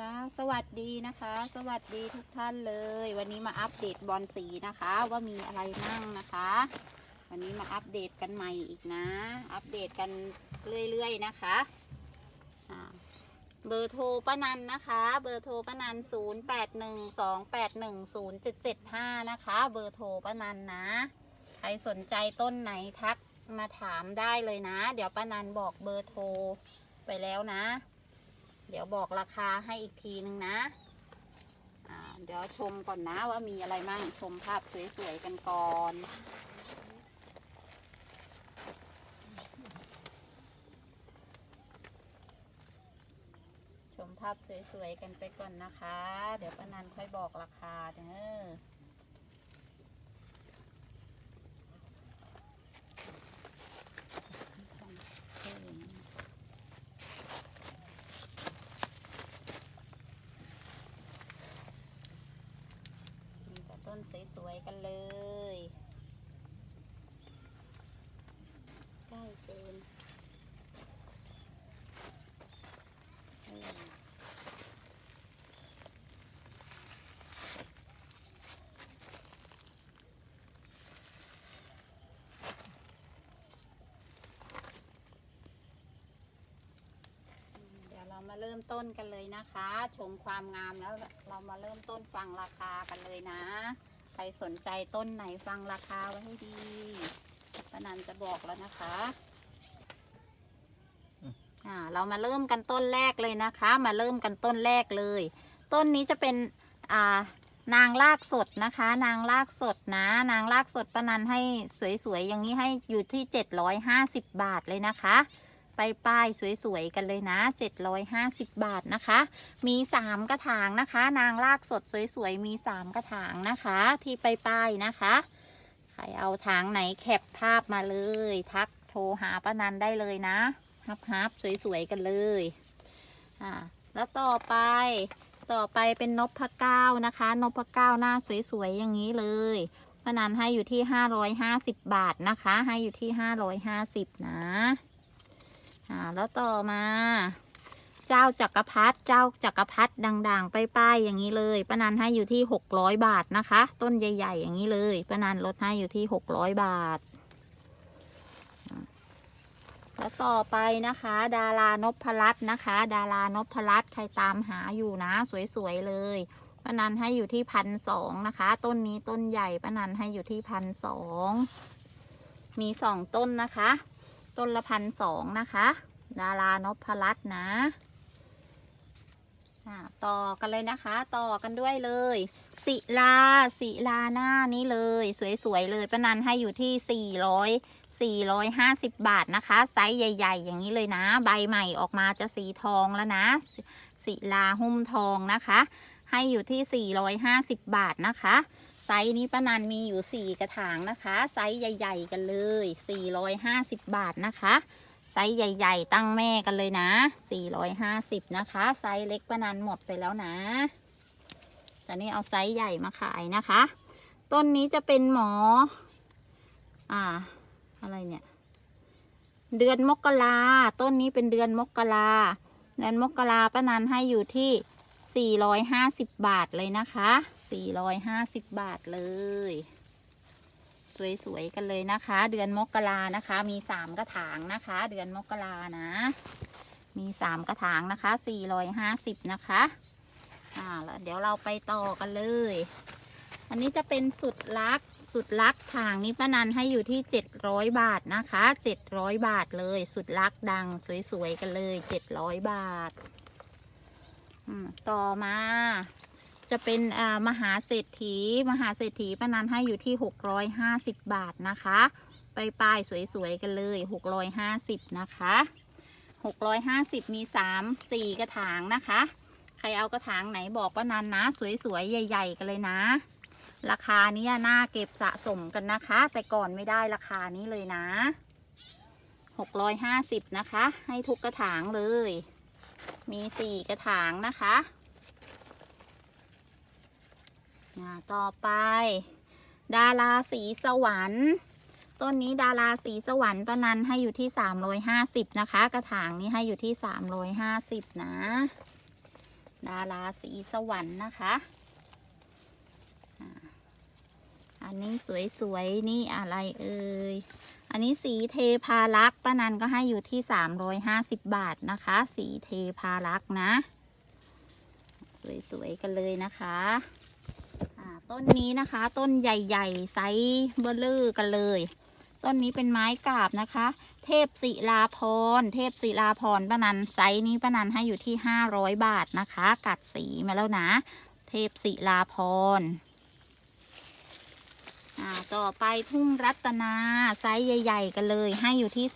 คะสวัสดีนะคะ สวัสดีทุกท่านเลย วันนี้มาอัปเดตบอลสีนะคะ ว่ามีอะไรมั่งนะคะ วันนี้มาอัปเดตกันใหม่อีกนะ อัปเดตกันเรื่อยๆนะคะเบอร์โทรป้านันนะคะ เบอร์โทรป้านัน0 8 1 2 8 1 0 7 7 5นะคะ เบอร์โทรป้านันนะ ใครสนใจต้นไหนทักมาถามได้เลยนะ เดี๋ยวป้านันบอกเบอร์โทรไปแล้วนะ เดี๋ยวบอกราคาให้อีกทีนึงนะเดี๋ยวชมก่อนนะว่ามีอะไรมั่งชมภาพสวยๆกันก่อนชมภาพสวยๆกันไปก่อนนะคะ เดี๋ยวป้านันค่อยบอกราคาเด้อ มีแต่ต้น สวยๆกันเลย ใกล้เกินเออ เรามาเริ่มต้นกันเลยนะคะ ชมความงามแล้วเรามาเริ่มต้นฟังราคากันเลยนะ ใครสนใจต้นไหนฟังราคาไว้ให้ดีปนันจะบอกแล้วนะคะอ่าเรามาเริ่มกันต้นแรกเลยนะคะ มาเริ่มกันต้นแรกเลย ต้นนี้จะเป็นอ่านางลากสดนะคะ นางลากสดนะ นางลากสดปนันให้สวยๆอย่างนี้ให้อยู่ที่750บบาทเลยนะคะ ปป้ายสวยๆกันเลยนะ 750 บาทนะคะ มี 3 กระถางนะคะ นางลากสดสวยๆมี 3 กระถางนะคะ ที่ไปป้ายนะคะ ใครเอาถางไหนแคปภาพมาเลย ทักโทรหาป้านันได้เลยนะฮับฮับสวยๆกันเลยอ่าแล้วต่อไปต่อไปเป็นนพเก้านะคะนพเก้าหน้าสวยๆอย่างนี้เลยป้านันให้อยู่ที่550บาทนะคะ ให้อยู่ที่550นะ อ่าแล้วต่อมา เจ้าจักรพรรดิเจ้าจักรพรรดิด่างๆ ป้ายๆอย่างนี้เลยป้านันให้อยู่ที่600บาทนะคะ ต้นใหญ่ ๆ อย่างนี้เลยป้านันลดให้อยู่ที่600บาท แล้วต่อไปนะคะ ดารานพรัตน์นะคะ ดารานพรัตน์ใครตามหาอยู่นะ สวยๆเลยป้านันให้อยู่ที่พันสองนะคะ ต้นนี้ต้นใหญ่ป้านันให้อยู่ที่พันสองมีสองต้นนะคะ ต้นละพันสองนะคะ ดารานพรัตน์นะต่อกันเลยนะคะ ต่อกันด้วยเลย ศิลาศิลาหน้านี้เลย สวยๆเลยป้านันให้อยู่ที่สี่ร้อย450บาทนะคะ ไซส์ใหญ่ ๆ อย่างนี้เลยนะ ใบใหม่ออกมาจะสีทองแล้วนะสศิลาหุ้มทองนะคะ ให้อยู่ที่450บาทนะคะ ไซส์นี้ป้านันมีอยู่4กระถางนะคะ ไซส์ใหญ่ ๆ กันเลย450บาทนะคะ ไซส์ใหญ่ ๆ ตั้งแม่กันเลยนะ450นะคะ ไซส์เล็กป้านันหมดไปแล้วนะแต่นี่เอาไซส์ใหญ่มาขายนะคะ ต้นนี้จะเป็นหมอ อ่า อะไรเนี่ย เดือนมกราต้นนี้เป็นเดือนมกราเดือนมกราป้านันให้อยู่ที่450บาทเลยนะคะ 450 บาทเลย สวยๆกันเลยนะคะ เดือนมกรานะคะ มี3กระถางนะคะ เดือนมกรานะ มี3กระถางนะคะ450นะคะอ่าแล้วเดี๋ยวเราไปต่อกันเลย อันนี้จะเป็นสุดรักสุดรักทางนี้ป้านันให้อยู่ที่700บาทนะคะ700บาทเลย สุดรักดังสวยๆกันเลย700บาทอืมต่อมา จะเป็นมหาเศรษฐี มหาเศรษฐีป้านันให้อยู่ที่ 650 บาทนะคะ ไปป้ายสวยๆกันเลย 650 นะคะ 650 มี 3 4 กระถางนะคะ ใครเอากระถางไหนบอกป้านันนะ สวยๆ ใหญ่ ๆ กันเลยนะ ราคานี้น่าเก็บสะสมกันนะคะ แต่ก่อนไม่ได้ราคานี้เลยนะหกร้อยห้าสิบนะคะ ให้ทุกกระถางเลย มีสี่กระถางนะคะอ่า ต่อไป ดาราสีสวรรค์ ต้นนี้ดาราสีสวรรค์ประนันให้อยู่ที่สามร้อยห้าสิบนะคะ กระถางนี้ให้อยู่ที่สามร้อยห้าสิบนะ ดาราสีสวรรค์นะคะอันนี้สวยๆ นี่อะไรเอ่ย อันนี้สีเทพารักป้านันก็ให้อยู่ที่ 350 บาทนะคะ สีเทพารักนะ สวยๆ กันเลยนะคะ ต้นนี้นะคะ ต้นใหญ่ๆไซส์เบลเลอร์กันเลย ต้นนี้เป็นไม้กาบนะคะ เทพศิลาพร เทพศิลาพรป้านันไซส์นี้ป้านันให้อยู่ที่500บาทนะคะ กัดสีมาแล้วนะ เทพศิลาพรอ่าต่อไปทุ่งรัตนาไซส์ใหญ่ ๆ กันเลย ให้อยู่ที่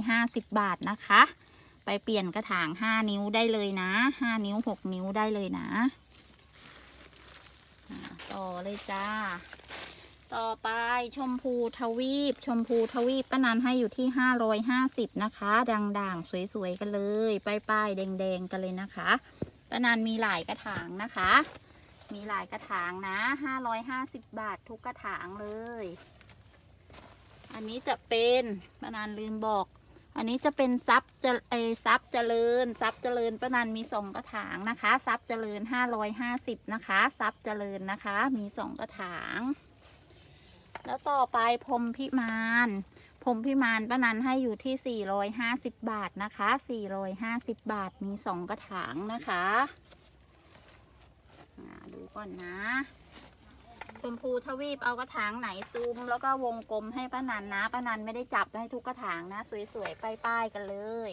350 บาทนะคะ ไปเปลี่ยนกระถาง 5 นิ้วได้เลยนะ 5 นิ้ว 6 นิ้วได้เลยนะ ต่อเลยจ้า ต่อไปชมพูทวีป ชมพูทวีปป้านันให้อยู่ที่550นะคะ ด่างๆ สวยๆ กันเลยป้ายๆแดงๆ กันเลยนะคะป้านันมีหลายกระถางนะคะ มีหลายกระถางนะ550บาททุกกระถางเลย อันนี้จะเป็นป้านันลืมบอก อันนี้จะเป็นซับจะเอซับเจริญซับเจริญป้านันมีสองกระถางนะคะซับเจริญ550นะคะซับเจริญนะคะ มีสองกระถาง แล้วต่อไปพรมพิมานพรมพิมานป้านันให้อยู่ที่450บบาทนะคะ450บบาทมีสองกระถางนะคะดูก่อนนะ มพูทวีปเอากระถางไหนซูม แล้วก็วงกลมให้ป้านันนะป้านันไม่ได้จับให้ทุกกระถางนะ สวยๆป้ายๆกันเลย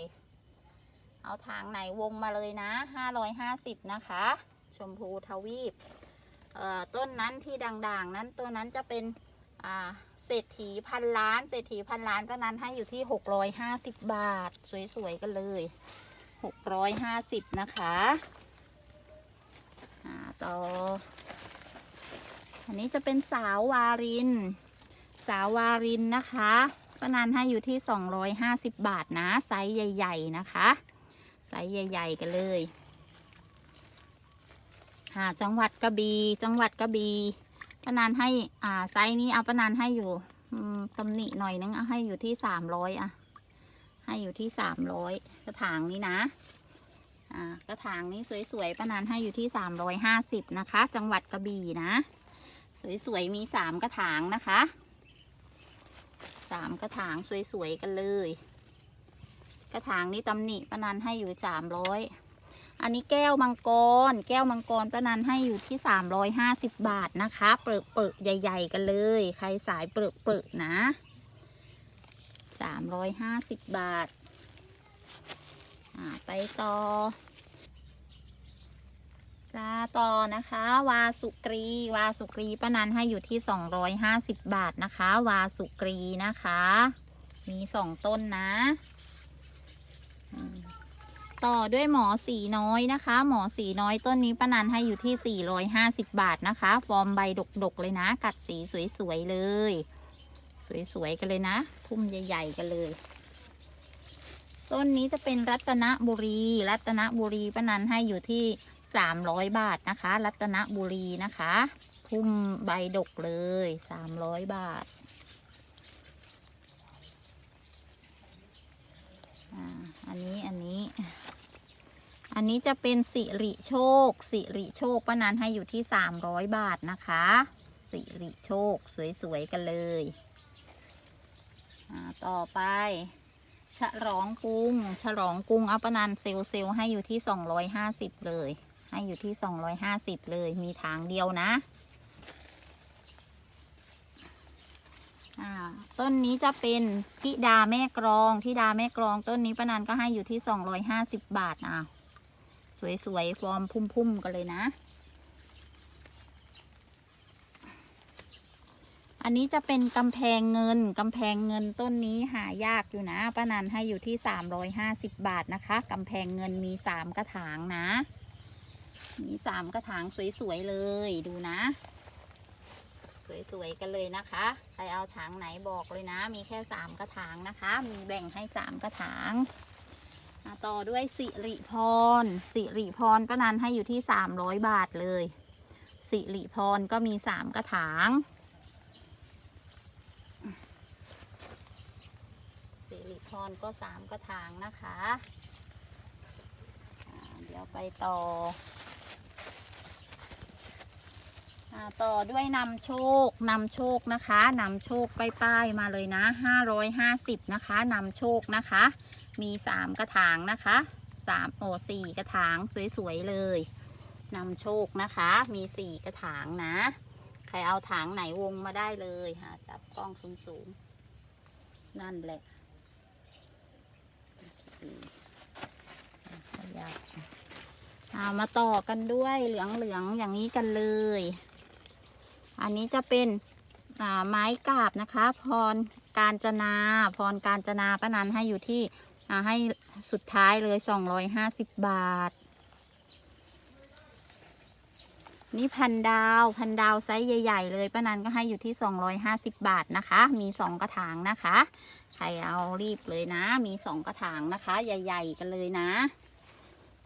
เอาถางไหนวงมาเลยนะ550นะคะ ชมพูทวีปเอ่อต้นนั้นที่ด่างๆ นั้นตัวนั้นจะเป็นอ่าเศรษฐีพันล้านเศรษฐีพันล้านก็นั้นให้อยู่ที่650บาท สวยๆกันเลย650นะคะต่อ อันนี้จะเป็นสาววาริน สาววารินนะคะป้านันให้อยู่ที่ 250 บาทนะ ไซส์ใหญ่ ๆ นะคะ ไซส์ใหญ่ ๆ กันเลยอ่าจังหวัดกระบี่จังหวัดกระบี่ปานานให้อ่าไซส์นี้เอาปานานให้อยู่ตำหนิหน่อยนึงเอาให้อยู่ที่สามร้อยอะให้อยู่ที่สามร้อยกระถางนี้นะอ่ากระถางนี้สวยๆปานานให้อยู่ที่สามร้อยห้าสิบนะคะ จังหวัดกระบี่นะ สวยๆมีสามกระถางนะคะสามกระถางสวยๆกันเลย กระถางนี้ตำหนิปานานให้อยู่สามร้อยอันนี้แก้วมังกร แก้วมังกรป้านันให้อยู่ที่350บบาทนะคะ เปลือกเปิกใหญ่ ๆ กันเลย ใครสายเปลือกเปิกนะ350บาท อ่าไปต่อ จ้าต่อนะคะ วาสุกรี วาสุกรีป้านันให้อยู่ที่250บบาทนะคะ วาสุกรีนะคะ มีสองต้นนะต่อด้วยหมอสีน้อยนะคะ หมอสีน้อยต้นนี้ป้านันให้อยู่ที่ 450 บาทนะคะ ฟอร์มใบดกๆเลยนะ กัดสีสวยๆเลย สวยๆกันเลยนะพุ่มใหญ่ๆกันเลย ต้นนี้จะเป็นรัตนบุรี รัตนบุรีป้านันให้อยู่ที่ 300บาทนะคะ รัตนบุรีนะคะพุ่มใบดกเลย300บาทอ่าอันนี้อันนี้ อันนี้จะเป็นสิริโชค สิริโชคป้านันให้อยู่ที่สามร้อยบาทนะคะ สิริโชคสวยๆกันเลยต่อไปฉลองกรุงฉลองกรุงอัปนันเซลเซลให้อยู่ที่สองร้อยห้าสิบเลย ให้อยู่ที่สองร้อยห้าสิบเลยมีทางเดียวนะ ต้นนี้จะเป็นทิดาแม่กรองทิดาแม่กรองต้นนี้ป้านันก็ให้อยู่ที่สองร้อยห้าสิบบาทอะสวยๆฟอร์มพุ่มๆกันเลยนะ อันนี้จะเป็นกำแพงเงินกำแพงเงินต้นนี้หายากอยู่นะป้านันให้อยู่ที่สามร้อยห้าสิบบาทนะคะกำแพงเงินมีสามกระถางนะ มีสามกระถางสวยๆเลยดูนะ สวยๆกันเลยนะคะ ใครเอาถางไหนบอกเลยนะ มีแค่สามกระถางนะคะ มีแบ่งให้สามกระถางอะต่อด้วยสิริพร สิริพรป้านันให้อยู่ที่สามร้อยบาทเลย สิริพรก็มีสามกระถาง สิริพรก็สามกระถางนะคะ เดี๋ยวไปต่อ ต่อด้วยนำโชคนำโชคนะคะนำโชคป้ายๆมาเลยนะ550นะคะนำโชคนะคะ มี 3 กระถางนะคะ3โอ้สี่กระถางสวยๆเลยนำโชคนะคะ มี 4 กระถางนะ ใครเอาถางไหนวงมาได้เลยค่ะจับกล้องสูงๆ นั่นแหละขยับเอามาต่อกันด้วยเหลืองๆอย่างนี้กันเลย อันนี้จะเป็นไม้กาบนะคะ พรการจนา พรการจนาป้านันให้อยู่ที่ให้สุดท้ายเลยสองร้อยห้าสิบบาท นี่พันดาวพันดาวไซส์ใหญ่ ๆ เลยป้านันก็ให้อยู่ที่สองร้อยห้าสิบบาทนะคะ มีสองกระถางนะคะ ใครเอารีบเลยนะ มีสองกระถางนะคะ ใหญ่ ๆ กันเลยนะ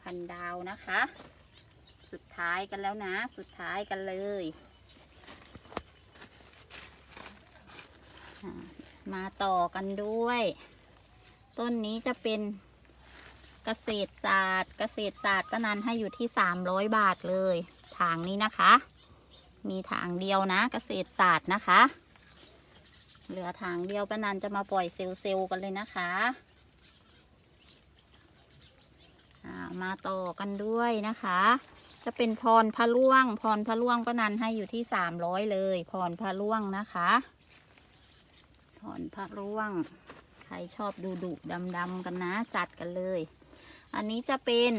พันดาวนะคะ สุดท้ายกันแล้วนะ สุดท้ายกันเลย อ่า มาต่อกันด้วย ต้นนี้จะเป็นเกษตรศาสตร์ เกษตรศาสตร์ก็นันให้อยู่ที่สามร้อยบาทเลยถางนี้นะคะ มีถางเดียวนะ เกษตรศาสตร์นะคะ เหลือถางเดียวป้านันจะมาปล่อยเซลล์เซลล์กันเลยนะคะามาต่อกันด้วยนะคะ จะเป็นพรพระล่วง พรพระล่วงป้านันให้อยู่ที่สามร้อยเลย พรพระล่วงนะคะ ถอนพระร่วง ใครชอบดูดุดำๆกันนะ จัดกันเลย อันนี้จะเป็น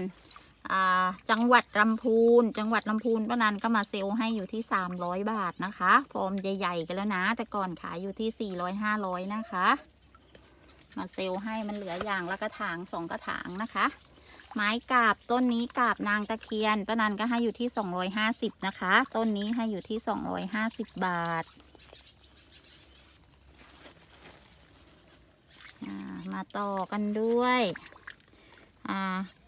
จังหวัดลำพูน จังหวัดลำพูนป้านันก็มาเซลให้อยู่ที่ 300 บาทนะคะ ฟอร์มใหญ่ ๆ กันแล้วนะ แต่ก่อนขายอยู่ที่ 400 500 นะคะ มาเซลให้มันเหลืออย่างละกระถางสองกระถางนะคะ ไม้กาบต้นนี้กาบนางตะเคียนป้านันก็ให้อยู่ที่ 250 นะคะ ต้นนี้ให้อยู่ที่ 250 บาท อ่า มาต่อกันด้วย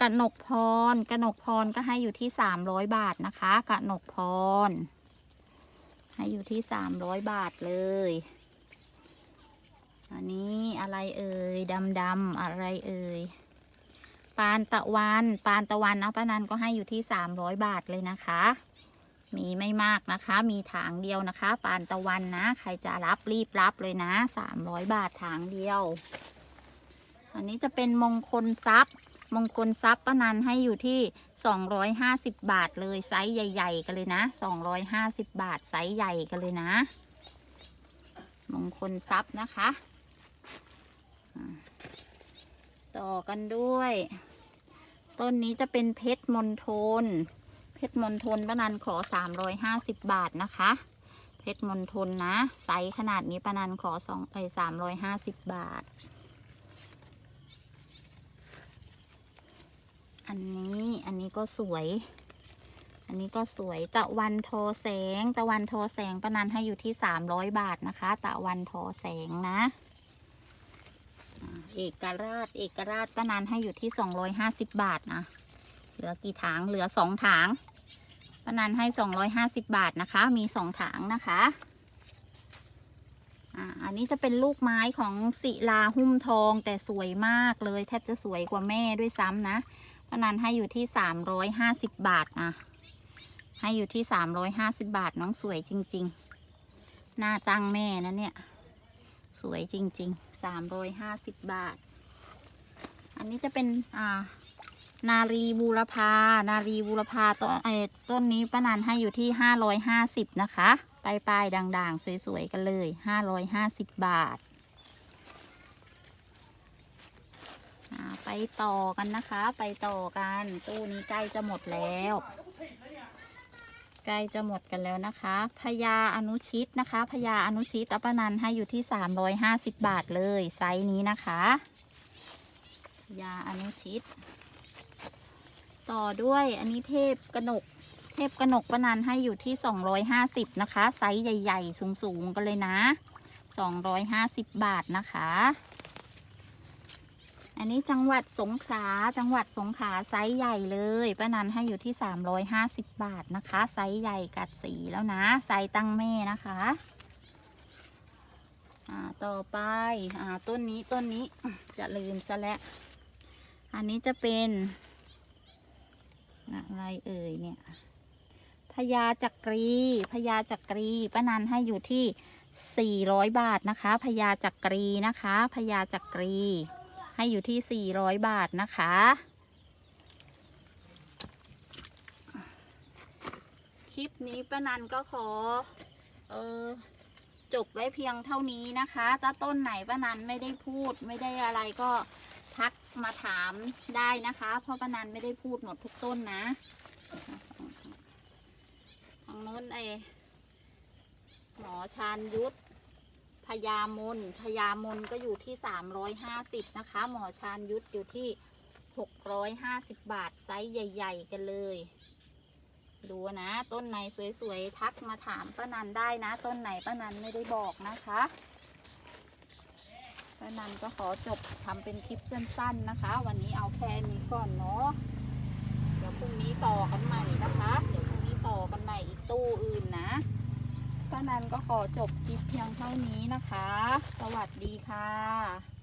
กระหนกพรกระหนกพรก็ให้อยู่ที่สามร้อยบาทนะคะกระหนกพร ให้อยู่ที่สามร้อยบาทเลย อันนี้อะไรเอ่ยดำดำอะไรเอ่ยปานตะวันปานตะวันนะป้านันก็ให้อยู่ที่สามร้อยบาทเลยนะคะ มีไม่มากนะคะ มีถางเดียวนะคะ ปานตะวันนะ ใครจะรับรีบรับเลยนะสามร้อยบาทถางเดียว อันนี้จะเป็นมงคลทรัพย์ มงคลทรัพย์ป้านันให้อยู่ที่สองร้อยห้าสิบบาทเลยไซส์ใหญ่ ๆ กันเลยนะสองร้อยห้าสิบบาทไซส์ใหญ่กันเลยนะ มงคลทรัพย์นะคะ ต่อกันด้วย ต้นนี้จะเป็นเพชรมณฑลเพชรมณฑลป้านันขอ 350 บาทนะคะเพชรมณฑลนะ ไซส์ขนาดนี้ป้านันขอสองไอ้350บาท อันนี้อันนี้ก็สวย อันนี้ก็สวยตะวันทอแสง ตะวันทอแสงป้านันให้อยู่ที่300บาทนะคะ ตะวันทอแสงนะ เอกราชเอกราชป้านันให้อยู่ที่250บบาทนะ เหลือกี่ถางเหลือสองถางปานันให้สองร้อยห้าสิบบาทนะคะ มีสองถางนะคะอันนี้จะเป็นลูกไม้ของศิลาหุ้มทองแต่สวยมากเลย แทบจะสวยกว่าแม่ด้วยซ้ำนะ ปานันให้อยู่ที่สามร้อยห้าสิบบาทนะให้อยู่ที่สามร้อยห้าสิบบาทน้องสวยจริง ๆ หน้าตั้งแม่นะเนี่ย สวยจริงๆสามร้อยห้าสิบบาท อันนี้จะเป็นอ่านารีบูรพา นารีบูรพาต้นไอ้ต้นนี้ป้านันให้อยู่ที่ห้าร้อยห้าสิบนะคะปลายปลายๆด่างๆ สวยๆ กันเลยห้าร้อยห้าสิบบาทอ่า ไปต่อกันนะคะ ไปต่อกัน ตู้นี้ใกล้จะหมดแล้ว ใกล้จะหมดกันแล้วนะคะพญาอนุชิตนะคะพญาอนุชิตอัปนันให้อยู่ที่สามร้อยห้าสิบบาทเลยไซส์นี้นะคะพญาอนุชิต ต่อด้วยอันนี้เทพกระหนกเทพกระหนกปนันให้อยู่ที่250นะคะ ไซส์ใหญ่ ๆ สูง ๆ กันเลยนะ250บาทนะคะ อันนี้จังหวัดสงขลาจังหวัดสงขลาไซส์ใหญ่เลยป้านันให้อยู่ที่ 350 บาทนะคะ ไซส์ใหญ่กัดสีแล้วนะ ไซส์ตั้งแม่นะคะอ่าต่อไปอ่าต้นนี้ต้นนี้จะลืมซะแล้ว อันนี้จะเป็น อะไรเอ่ยเนี่ยพญาจักรีพญาจักรีป้านันให้อยู่ที่ 400 บาทนะคะพญาจักรีนะคะพญาจักรี ให้อยู่ที่ 400 บาทนะคะ คลิปนี้ป้านันก็ขอ เออจบไว้เพียงเท่านี้นะคะ ถ้าต้นไหนป้านันไม่ได้พูดไม่ได้อะไรก็ทักมาถามได้นะคะ เพราะป้านันไม่ได้พูดหมดทุกต้นนะ ทางโน้นไอหมอชาญยุทธ พญามนพญามนก็อยู่ที่สามร้อยห้าสิบนะคะ หมอชาญยุทธอยู่ที่หกร้อยห้าสิบบาท ไซส์ใหญ่ ๆ กันเลย ดูนะ ต้นไหนสวย ๆ ทักมาถามป้านันได้นะ ต้นไหนป้านันไม่ได้บอกนะคะป้านันก็ขอจบทำเป็นคลิปสั้น ๆ นะคะ วันนี้เอาแค่นี้ก่อนเนาะเดี๋ยวพรุ่งนี้ต่อกันใหม่นะคะ เดี๋ยวพรุ่งนี้ต่อกันใหม่อีกตู้อื่นนะ ป้านันก็ขอจบคลิปเพียงเท่านี้นะคะ สวัสดีค่ะ